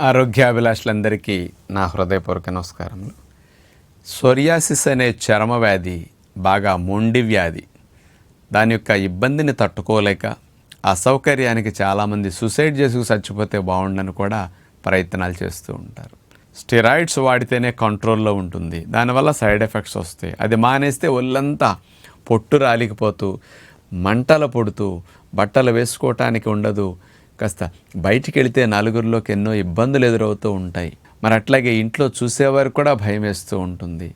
ఆరోగ్యాభిలాషులందరికీ నా హృదయపూర్వక నమస్కారములు సోరియాసిస్ అనే చర్మ వ్యాధి బాగా మొండి వ్యాధి. దాని యొక్క ఇబ్బందిని తట్టుకోలేక అసౌకర్యానికి చాలామంది సూసైడ్ చేసుకు చచ్చిపోతే బాగుండని కూడా ప్రయత్నాలు చేస్తూ ఉంటారు. స్టెరాయిడ్స్ వాడితేనే కంట్రోల్లో ఉంటుంది. దానివల్ల సైడ్ ఎఫెక్ట్స్ వస్తాయి. అది మానేస్తే ఒళ్ళంతా పొట్టు రాలికిపోతూ మంటలు పొడుతూ బట్టలు వేసుకోవటానికి ఉండదు కాస్త బయటికి వెళితే నలుగురిలోకి ఎన్నో ఇబ్బందులు ఎదురవుతూ ఉంటాయి. మరి అట్లాగే ఇంట్లో చూసేవారు కూడా భయం వేస్తూ ఉంటుంది.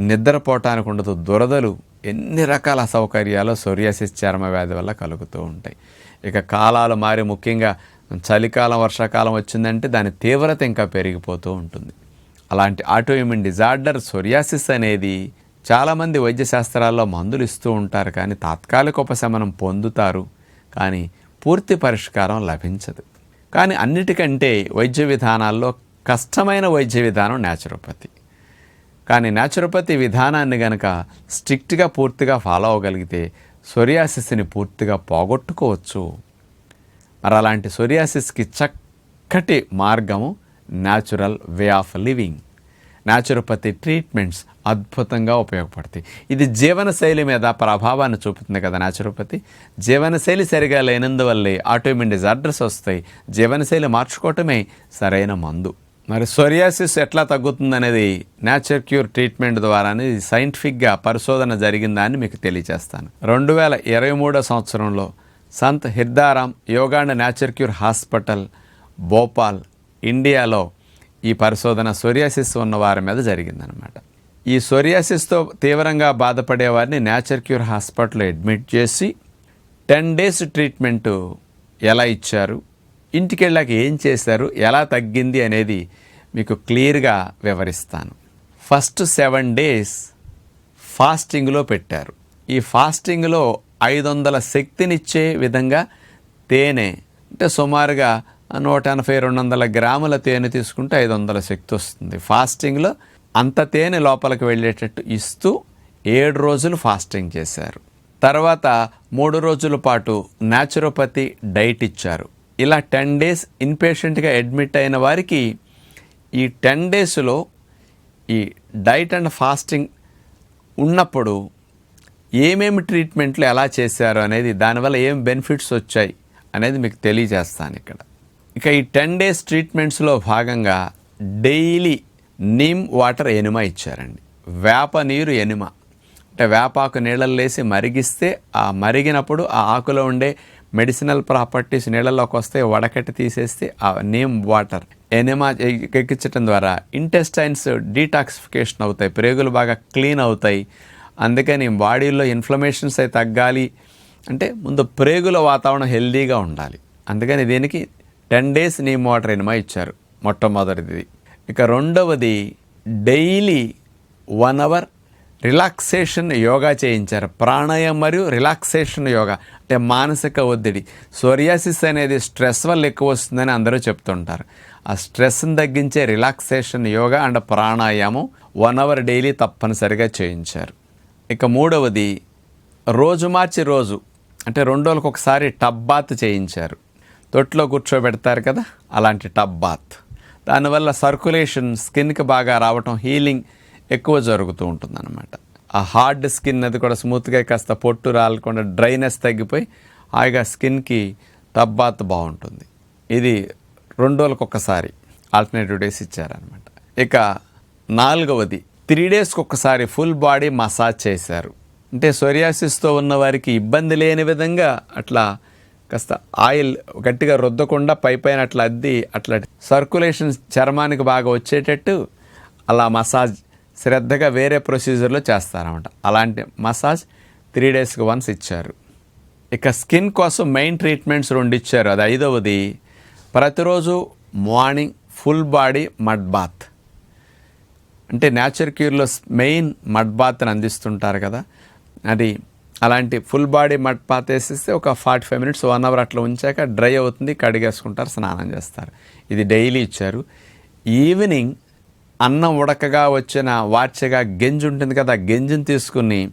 నిద్రపోవటానికి ఉండదు దురదలు ఎన్ని రకాల అసౌకర్యాలు సోరియాసిస్ చర్మ వ్యాధి వల్ల కలుగుతూ ఉంటాయి. ఇక కాలాలు మారి ముఖ్యంగా చలికాలం వర్షాకాలం వచ్చిందంటే దాని తీవ్రత ఇంకా పెరిగిపోతూ ఉంటుంది. అలాంటి ఆటోఇమ్యూన్ డిజార్డర్ సోరియాసిస్ అనేది చాలామంది వైద్య శాస్త్రాల్లో మందులు ఇస్తూ ఉంటారు కానీ తాత్కాలిక ఉపశమనం పొందుతారు. కానీ పూర్తి పరిష్కారం లభించదు. కానీ అన్నిటికంటే వైద్య విధానాల్లో కష్టమైన వైద్య విధానం న్యాచురోపతి. కానీ న్యాచురోపతి విధానాన్ని గనక స్ట్రిక్ట్గా పూర్తిగా ఫాలో అవ్వగలిగితే సొరియాసిస్ని పూర్తిగా పోగొట్టుకోవచ్చు. మరి అలాంటి సొరియాసిస్కి చక్కటి మార్గము natural way of living. Naturopathy treatments అద్భుతంగా ఉపయోగపడతాయి. ఇది జీవనశైలి మీద ప్రభావాన్ని చూపుతుంది కదా న్యాచురోపతి. జీవనశైలి సరిగా లేనందువల్లే ఆటోమిన్ డిజార్డర్స్ వస్తాయి. జీవనశైలి మార్చుకోవటమే సరైన మందు. మరి సొరియాసిస్ ఎట్లా తగ్గుతుందనేది న్యాచుర్ క్యూర్ ట్రీట్మెంట్ ద్వారా సైంటిఫిక్గా పరిశోధన జరిగిందా అని మీకు తెలియజేస్తాను. రెండు వేల ఇరవై మూడో సంవత్సరంలో సంత్ హిర్దారాం యోగాండ అండ్ క్యూర్ హాస్పిటల్ భోపాల్ ఇండియాలో ఈ పరిశోధన సోరియాసిస్ ఉన్న వారి మీద జరిగిందనమాట ఈ సోరియాసిస్తో తీవ్రంగా బాధపడే వారిని నేచర్ క్యూర్ హాస్పిటల్లో అడ్మిట్ చేసి టెన్ డేస్ ట్రీట్మెంట్ ఎలా ఇచ్చారు ఇంటికి వెళ్ళాక ఏం చేశారు ఎలా తగ్గింది అనేది మీకు క్లియర్గా వివరిస్తాను. ఫస్ట్ సెవెన్ డేస్ ఫాస్టింగ్లో పెట్టారు. ఈ ఫాస్టింగ్లో ఐదు వందల శక్తినిచ్చే విధంగా తేనె అంటే సుమారుగా నూట ఎనభై రెండు వందల గ్రాముల తేనె తీసుకుంటే ఐదు వందల శక్తి వస్తుంది. ఫాస్టింగ్లో అంత తేనె లోపలికి వెళ్ళేటట్టు ఇస్తూ ఏడు రోజులు ఫాస్టింగ్ చేశారు. తర్వాత మూడు రోజుల పాటు న్యాచురోపతి డైట్ ఇచ్చారు. ఇలా టెన్ డేస్ ఇన్పేషెంట్గా అడ్మిట్ అయిన వారికి ఈ టెన్ డేస్లో ఈ డైట్ అండ్ ఫాస్టింగ్ ఉన్నప్పుడు ఏమేమి ట్రీట్మెంట్లు ఎలా చేశారు అనేది దానివల్ల ఏం బెనిఫిట్స్ వచ్చాయి అనేది మీకు తెలియజేస్తాను ఇక్కడ. ఇక ఈ టెన్ డేస్ ట్రీట్మెంట్స్లో భాగంగా డైలీ నీమ్ వాటర్ ఎనుమ ఇచ్చారండి. వేప నీరు ఎనుమ. అంటే వేపాకు నీళ్ళల్లో వేసి మరిగిస్తే ఆ మరిగినప్పుడు ఆ ఆకులో ఉండే మెడిసినల్ ప్రాపర్టీస్ నీళ్ళలోకి వస్తే వడకట్టి తీసేస్తే ఆ నీమ్ వాటర్ ఎనిమా ఎక్కించడం ద్వారా ఇంటెస్టైన్స్ డీటాక్సిఫికేషన్ అవుతాయి ప్రేగులు బాగా క్లీన్ అవుతాయి. అందుకని బాడీలో ఇన్ఫ్లమేషన్స్ అయి తగ్గాలి. అంటే ముందు ప్రేగుల వాతావరణం హెల్దీగా ఉండాలి. అందుకని దీనికి ten days neem water enema ఇచ్చారు మొట్టమొదటిది. ఇక రెండవది daily one hour relaxation yoga చేయించారు. ప్రాణాయామం మరియు రిలాక్సేషన్ యోగా అంటే మానసిక ఒత్తిడి. సోరియాసిస్ అనేది స్ట్రెస్ వల్ల ఎక్కువ వస్తుందని అందరూ చెప్తుంటారు. ఆ స్ట్రెస్ని తగ్గించే relaxation yoga and pranayama one hour daily తప్పనిసరిగా చేయించారు. ఇక మూడవది రోజు మార్చి రోజు అంటే రెండు రోజులకు ఒకసారి టబ్ బాత్ చేయించారు. తొట్లో కూర్చోబెడతారు కదా అలాంటి టబ్ బాత్ దానివల్ల సర్కులేషన్ స్కిన్కి బాగా రావటం హీలింగ్ ఎక్కువ జరుగుతూ ఉంటుందన్నమాట. ఆ హార్డ్ స్కిన్ అది కూడా స్మూత్గా కాస్త పొట్టు రాలకుండా డ్రైనెస్ తగ్గిపోయి హాయిగా స్కిన్కి టబ్ బాత్ బాగుంటుంది. ఇది రెండు రోజులకు ఒక్కసారి ఆల్టర్నేటివ్ డేస్ ఇచ్చారనమాట ఇక నాలుగవది త్రీ డేస్కి ఒక్కసారి ఫుల్ బాడీ మసాజ్ చేశారు. అంటే సొరియాసిస్తో ఉన్న వారికి ఇబ్బంది లేని విధంగా అట్లా కాస్త ఆయిల్ గట్టిగా రుద్దకుండా పై పైన అట్లా అద్ది అట్లా సర్క్యులేషన్ చర్మానికి బాగా వచ్చేటట్టు అలా మసాజ్ శ్రద్ధగా వేరే ప్రొసీజర్లో చేస్తారన్నమాట. అలాంటి మసాజ్ త్రీ డేస్కి వన్స్ ఇచ్చారు. ఇక స్కిన్ కోసం మెయిన్ ట్రీట్మెంట్స్ రెండు ఇచ్చారు. అది ఐదవది. ప్రతిరోజు morning full body mud bath. అంటే నేచర్ క్యూర్లో మెయిన్ మడ్ బాత్ని అందిస్తుంటారు కదా. అది అలాంటి ఫుల్ బాడీ మట్ బాత్ వేసేస్తే ఒక forty five minutes one hour అట్లా ఉంచాక డ్రై అవుతుంది కడిగేసుకుంటారు స్నానం చేస్తారు. ఇది డైలీ ఇచ్చారు. ఈవినింగ్ అన్నం ఉడకగా వచ్చిన వార్చగా గెంజి ఉంటుంది కదా ఆ గెంజిని తీసుకుని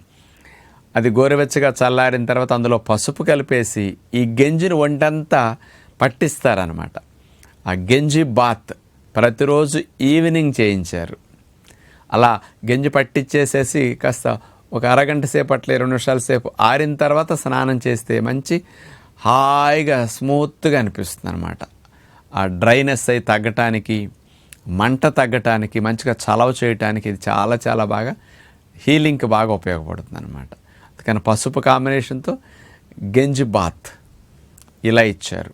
అది గోరువెచ్చగా చల్లారిన తర్వాత అందులో పసుపు కలిపేసి ఈ గెంజిని వంటంతా పట్టిస్తారనమాట ఆ గెంజి బాత్ ప్రతిరోజు ఈవినింగ్ చేయించారు. అలా గంజి పట్టించేసేసి కాస్త ఒక అరగంట సేపు అట్లా ఇరవై నిమిషాల సేపు ఆరిన తర్వాత స్నానం చేస్తే మంచి హాయిగా స్మూత్గా అనిపిస్తుంది అనమాట ఆ డ్రైనెస్ అయి తగ్గటానికి మంట తగ్గటానికి మంచిగా చలవ చేయటానికి ఇది చాలా చాలా బాగా హీలింగ్కి బాగా ఉపయోగపడుతుంది అనమాట అందుకని పసుపు కాంబినేషన్తో గెంజి బాత్ ఇలా ఇచ్చారు.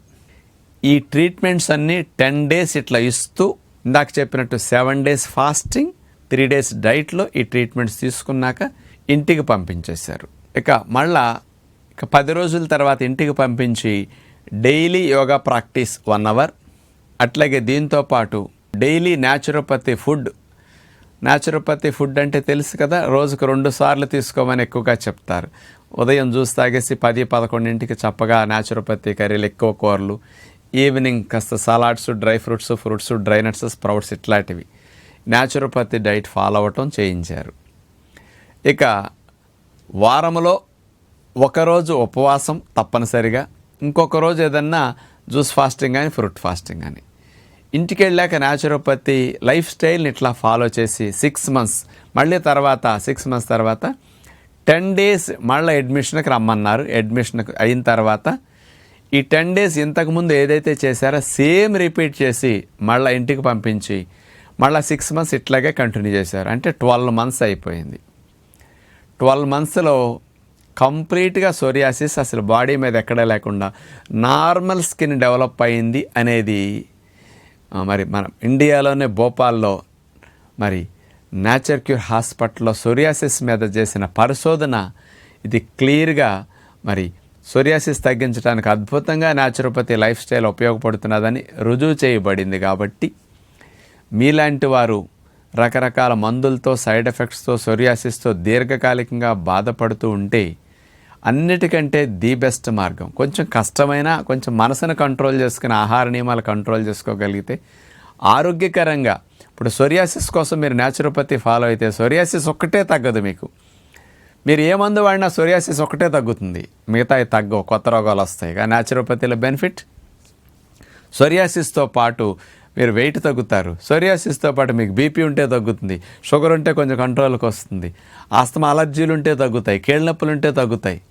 ఈ ట్రీట్మెంట్స్ అన్నీ టెన్ డేస్ ఇట్లా ఇస్తూ ఇందాక చెప్పినట్టు seven days fasting three days డైట్లో ఈ ట్రీట్మెంట్స్ తీసుకున్నాక ఇంటికి పంపించేశారు. ఇక మళ్ళా ఇక పది రోజుల తర్వాత ఇంటికి పంపించి daily yoga practice one hour. అట్లాగే దీంతో పాటు daily naturopathy food naturopathy food అంటే తెలుసు కదా రోజుకు రెండు సార్లు తీసుకోమని ఎక్కువగా చెప్తారు. ఉదయం జ్యూస్ తాగేసి పది పదకొండింటికి చప్పగా న్యాచురోపతి కర్రీలు ఎక్కువ కూరలు ఈవినింగ్ కాస్త salads dry fruits fruits dry nuts sprouts ఇట్లాంటివి. న్యాచురోపతి డైట్ ఫాలో అవ్వటం చేయించారు. ఇక వారంలో ఒకరోజు ఉపవాసం తప్పనిసరిగా ఇంకొక రోజు ఏదన్నా జ్యూస్ ఫాస్టింగ్ కానీ ఫ్రూట్ ఫాస్టింగ్ కానీ ఇంటికి వెళ్ళాక న్యాచురోపతి లైఫ్ స్టైల్ని ఇట్లా ఫాలో చేసి సిక్స్ మంత్స్ మళ్ళీ తర్వాత సిక్స్ మంత్స్ తర్వాత టెన్ డేస్ మళ్ళీ అడ్మిషన్కి రమ్మన్నారు. అడ్మిషన్కి అయిన తర్వాత ఈ టెన్ డేస్ ఇంతకుముందు ఏదైతే చేశారో సేమ్ రిపీట్ చేసి మళ్ళీ ఇంటికి పంపించి మళ్ళీ సిక్స్ మంత్స్ ఇట్లాగే కంటిన్యూ చేశారు. అంటే ట్వెల్వ్ మంత్స్ అయిపోయింది. ట్వెల్వ్ మంత్స్లో కంప్లీట్గా సోరియాసిస్ అసలు బాడీ మీద ఎక్కడ లేకుండా నార్మల్ స్కిన్ డెవలప్ అయింది అనేది మరి మన ఇండియాలోనే భోపాల్లో మరి నేచర్ క్యూర్ హాస్పిటల్లో సోరియాసిస్ మీద చేసిన పరిశోధన ఇది క్లియర్గా మరి సోరియాసిస్ తగ్గించడానికి అద్భుతంగా న్యాచురోపతి లైఫ్ స్టైల్ ఉపయోగపడుతున్నదని రుజువు చేయబడింది కాబట్టి మీలాంటి వారు రకరకాల మందులతో సైడ్ ఎఫెక్ట్స్తో సోరియాసిస్తో దీర్ఘకాలికంగా బాధపడుతూ ఉంటే అన్నిటికంటే ది బెస్ట్ మార్గం. కొంచెం కష్టమైన కొంచెం మనసును కంట్రోల్ చేసుకుని ఆహార నియమాలు కంట్రోల్ చేసుకోగలిగితే ఆరోగ్యకరంగా. ఇప్పుడు సోరియాసిస్ కోసం మీరు న్యాచురోపతి ఫాలో అయితే సోరియాసిస్ ఒక్కటే తగ్గదు మీకు. మీరు ఏ మందు వాడినా సొరియాసిస్ ఒకటే తగ్గుతుంది. మిగతా తగ్గవు కొత్త రోగాలు వస్తాయి. కానీ న్యాచురోపతిలో బెనిఫిట్ సొరియాసిస్తో పాటు మీరు వెయిట్ తగ్గుతారు. సోరియాసిస్తో పాటు మీకు బీపీ ఉంటే తగ్గుతుంది. షుగర్ ఉంటే కొంచెం కంట్రోల్కి వస్తుంది. ఆస్తమా అలర్జీలు ఉంటే తగ్గుతాయి. కీళ్ళనొప్పులు ఉంటే తగ్గుతాయి.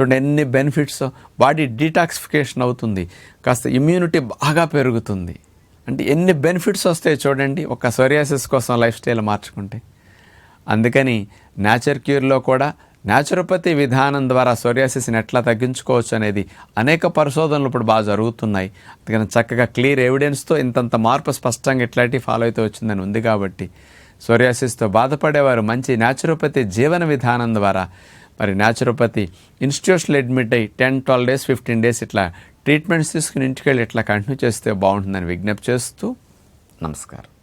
చూడండి ఎన్ని బెనిఫిట్స్ బాడీ డీటాక్సిఫికేషన్ అవుతుంది. కాస్త ఇమ్యూనిటీ బాగా పెరుగుతుంది. అంటే ఎన్ని బెనిఫిట్స్ వస్తాయి చూడండి. ఒక సోరియాసిస్ కోసం లైఫ్ స్టైల్ మార్చుకుంటే. అందుకని నేచర్ క్యూర్లో కూడా న్యాచురోపతి విధానం ద్వారా సోరియాసిస్ని ఎట్లా తగ్గించుకోవచ్చు అనేది అనేక పరిశోధనలు ఇప్పుడు బాగా జరుగుతున్నాయి. అందుకని చక్కగా క్లియర్ ఎవిడెన్స్తో ఇంతంత మార్పు స్పష్టంగా ఇట్లాంటివి ఫాలో అయితే వచ్చిందని ఉంది కాబట్టి సోరియాసిస్తో బాధపడేవారు మంచి న్యాచురోపతి జీవన విధానం ద్వారా. మరి న్యాచురోపతి ఇన్స్టిట్యూషన్లో అడ్మిట్ అయ్యి ten twelve days fifteen days ఇట్లా ట్రీట్మెంట్స్ తీసుకుని ఇంటికి వెళ్ళి ఇట్లా కంటిన్యూ చేస్తే బాగుంటుందని విజ్ఞప్తి చేస్తూ నమస్కారం.